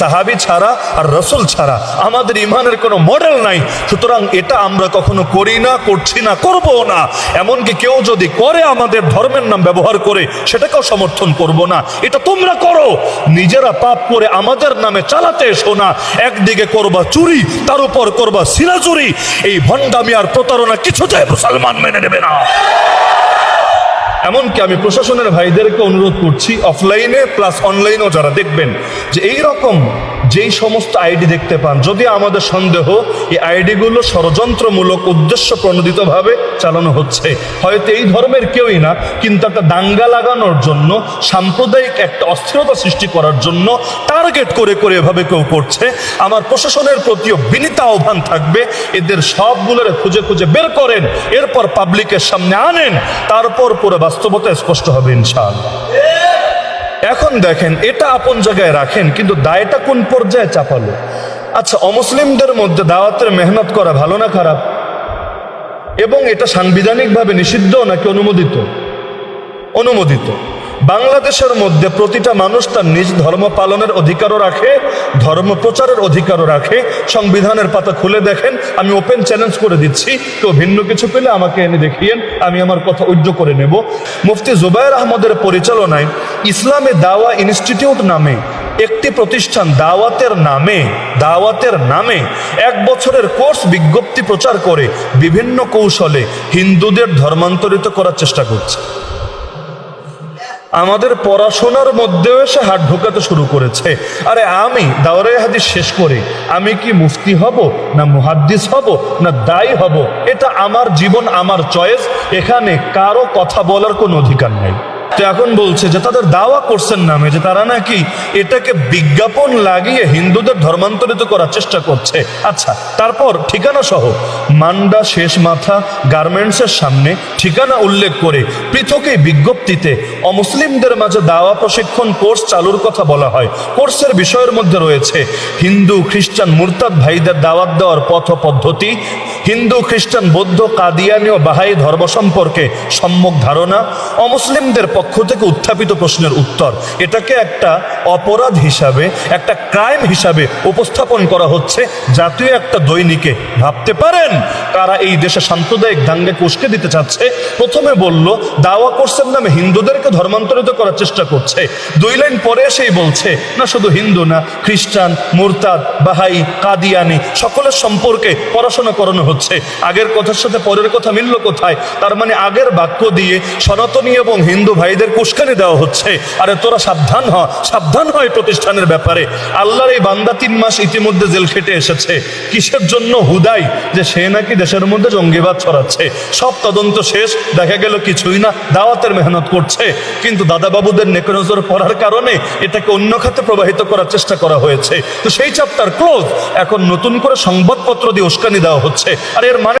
সাহাবি ছাড়া আর রসুল ছাড়া আমাদের ইমানের কোনো মডেল নাই। সুতরাং এটা আমরা কখনো করি না, করছি না, করব না। এমনকি কেউ যদি করে আমাদের ধর্মের নাম ব্যবহার করে, সেটাকেও সমর্থন করব না। এটা তোমরা করো। নিজেরা পাপ করে আমাদের নামে চালাতে এসো না। একদিকে করবা চুরি, তার উপর করবা সিরা চুরি এই ভণ্ডামি আর প্রতারণা কিছুতেই মুসলমান মেনে নেবে না। এমনকি আমি প্রশাসনের ভাইদেরকে অনুরোধ করছি অফলাইনে প্লাস অনলাইনেও যারা দেখবেন যে এই রকম যেই সমস্ত আইডি দেখতে পান, যদি আমাদের সন্দেহ, এই আইডিগুলো ষড়যন্ত্রমূলক উদ্দেশ্য প্রণোদিতভাবে চালানো হচ্ছে। হয়তো এই ধর্মের কেউই না, কিন্তু একটা দাঙ্গা লাগানোর জন্য, সাম্প্রদায়িক একটা অস্থিরতা সৃষ্টি করার জন্য টার্গেট করে করে এভাবে কেউ করছে। আমার প্রশাসনের প্রতিও বিনীত আহ্বান থাকবে, এদের সবগুলোর খুঁজে খুঁজে বের করেন, এরপর পাবলিকের সামনে আনেন, তারপর পুরো বাস্তবতা স্পষ্ট হবে, ইনশাআল্লাহ। এখন দেখেন, এটা আপন জায়গায় রাখেন, কিন্তু দায়টা কোন পর্যায়ে চাপালো? আচ্ছা অমুসলিমদের মধ্যে দাওয়াতের মেহনত করা ভালো না খারাপ? এবং এটা সাংবিধানিকভাবে নিষিদ্ধ নাকি অনুমোদিত? অনুমোদিত। বাংলাদেশের মধ্যে প্রতিটা মানুষ তার নিজ ধর্ম পালনের অধিকারও রাখে, ধর্ম প্রচারের অধিকারও রাখে। সংবিধানের পাতা খুলে দেখেন, আমি ওপেন চ্যালেঞ্জ করে দিচ্ছি, কেউ ভিন্ন কিছু পেলে আমাকে এনে দেখিয়েন, আমি আমার কথা উজ্জ করে নেব। মুফতি জুবাইর আহমদের পরিচালনায় ইসলামে দাওয়া ইনস্টিটিউট নামে, একটি প্রতিষ্ঠান দাওয়াতের নামে দাওয়াতের নামে এক বছরের কোর্স বিজ্ঞপ্তি প্রচার করে বিভিন্ন কৌশলে হিন্দুদের ধর্মান্তরিত করার চেষ্টা করছে। আমাদের পড়াশোনার মধ্যেও এসে হাত ঢোকাতে শুরু করেছে। আরে আমি দাওরাই হাদিস শেষ করে আমি কি মুফতি হব, না মুহাদ্দিস হব, না দায়ী হব? এটা আমার জীবন, আমার চয়েস। এখানে কারও কথা বলার কোনো অধিকার নেই। তো এখন বলছে যে তাদের দাওয়া করছেন নামে যে তারা নাকি এটাকে বিজ্ঞাপন লাগিয়ে হিন্দুদের ধর্মান্তরিত করার চেষ্টা করছে। আচ্ছা তারপর ঠিকানা সহ মান্ডা শেষ মাথা গার্মেন্টসের সামনে ঠিকানা উল্লেখ করে পৃথক এই বিজ্ঞপ্তিতে অমুসলিমদের মাঝে দাওয়া প্রশিক্ষণ কোর্স চালুর কথা বলা হয়। কোর্সের বিষয়ের মধ্যে রয়েছে হিন্দু, খ্রিস্টান, মুরতাদ ভাইদের দাওয়াত দেওয়ার পথ পদ্ধতি, হিন্দু, খ্রিস্টান, বৌদ্ধ, কাদিয়ানি ও বাহাই ধর্ম সম্পর্কে সম্যক ধারণা, অমুসলিমদের পক্ষ থেকে উত্থাপিত প্রশ্নের উত্তর। এটাকে একটা অপরাধ হিসাবে, একটা ক্রাইম হিসাবে উপস্থাপন করা হচ্ছে। জাতীয় একটা দৈনিকে ভাবতে পারেন কারা এই দেশে সাম্প্রদায়িক দাঙ্গাকে উস্কে দিতে চাচ্ছে। প্রথমে বলল, দাওয়া কোর্সের নামে হিন্দুদেরকে ধর্মান্তরিত করার চেষ্টা করছে। দুই লাইন পরে এসেই বলছে, না, শুধু হিন্দু না, খ্রিস্টান, মুরতাদ, বাহাই, কাদিয়ানি, সকলের সম্পর্কে পড়াশোনা করানো হচ্ছে। আগের কথার সাথে পরের কথা মিলল কোথায়? তার মানে আগের বাক্য দিয়ে সনাতনী এবং হিন্দু ভাইদের কুস্কানি দেওয়া হচ্ছে। আরে তোরা সাবধান হ, সাবধান হয় প্রতিষ্ঠানের ব্যাপারে। আল্লাহর এই বান্দা তিন মাস ইতিমধ্যে জেল খেটে এসেছে। কিসের জন্য হুদাই? যে সে নাকি দেশের মধ্যে জঙ্গিবাদ ছড়াচ্ছে। সব তদন্ত শেষ, দেখা গেল কিছুই না, দাওয়াতের মেহনত করছে। কিন্তু দাদাবাবুদের নেকনজর পড়ার কারণে এটাকে অন্য খাতে প্রবাহিত করার চেষ্টা করা হয়েছে। তো সেই চ্যাপ্টার ক্লোজ এখন নতুন করে সংবাদপত্র দিয়ে উস্কানি দেওয়া হচ্ছে। আর এর মানে